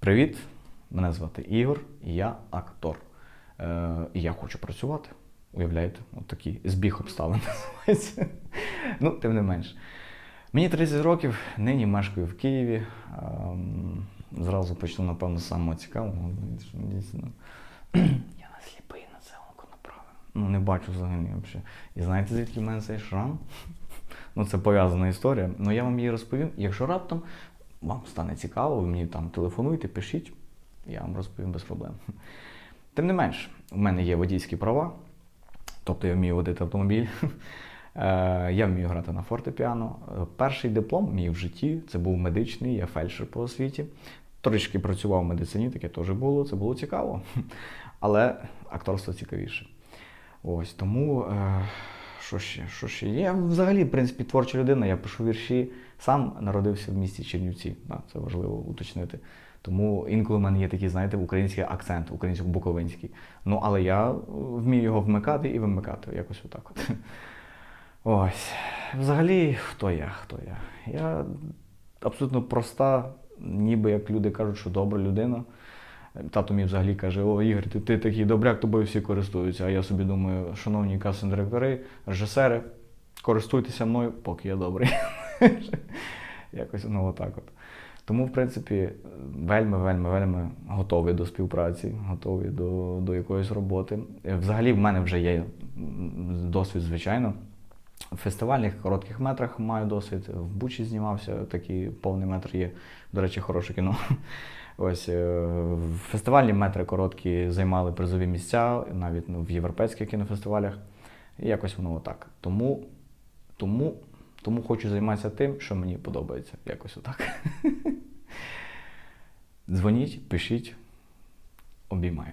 Привіт! Мене звати Ігор, і я актор. Е, і я хочу працювати. Уявляєте, от такий збіг обставин називається. Ну, тим не менш. Мені 30 років, нині мешкаю в Києві. Ем, Зразу почну, напевно, з самого цікавого. Дійсно. Я не сліпий на це око направив. Ну, не бачу взагалі взагалі. І знаєте, звідки в мене цей шрам? Ну, це пов'язана історія. Ну я вам її розповім. Якщо раптом вам стане цікаво, ви мені там телефонуйте, пишіть, я вам розповім без проблем. Тим не менш, у мене є водійські права, тобто я вмію водити автомобіль. Е, Я вмію грати на фортепіано. Перший диплом мій в житті це був медичний, я фельдшер по освіті. Трішки працював в медицині, таке теж було, це було цікаво. Але акторство цікавіше. Ось тому. Е, що ще? Що ще? Я взагалі, в принципі, творча людина, я пишу вірші. Сам народився в місті Чернівці. Це важливо уточнити. Тому інколи в мене є такий, знаєте, український акцент, українсько-буковинський. Ну, але я вмію його вмикати і вимикати. Якось отак. От. Ось. Взагалі, хто я? Хто я? Я абсолютно проста, ніби як люди кажуть, що добра людина. Тато мій взагалі каже: О, Ігор, ти, ти такий добряк, тобою всі користуються. А я собі думаю, шановні касин директори, режисери, користуйтеся мною, поки я добрий. Якось ну отак от. Тому, в принципі, вельми, вельми, вельми готовий до співпраці, готовий до, до якоїсь роботи. Е, Взагалі, в мене вже є досвід, звичайно. В фестивальних коротких метрах маю досвід. В Бучі знімався, такий повний метр є. До речі, хороше кіно. Ось е, фестивальні метри короткі займали призові місця, навіть ну, в європейських кінофестивалях. І якось воно отак. Тому, тому, тому хочу займатися тим, що мені подобається. Якось отак. Дзвоніть, пишіть, обіймаю.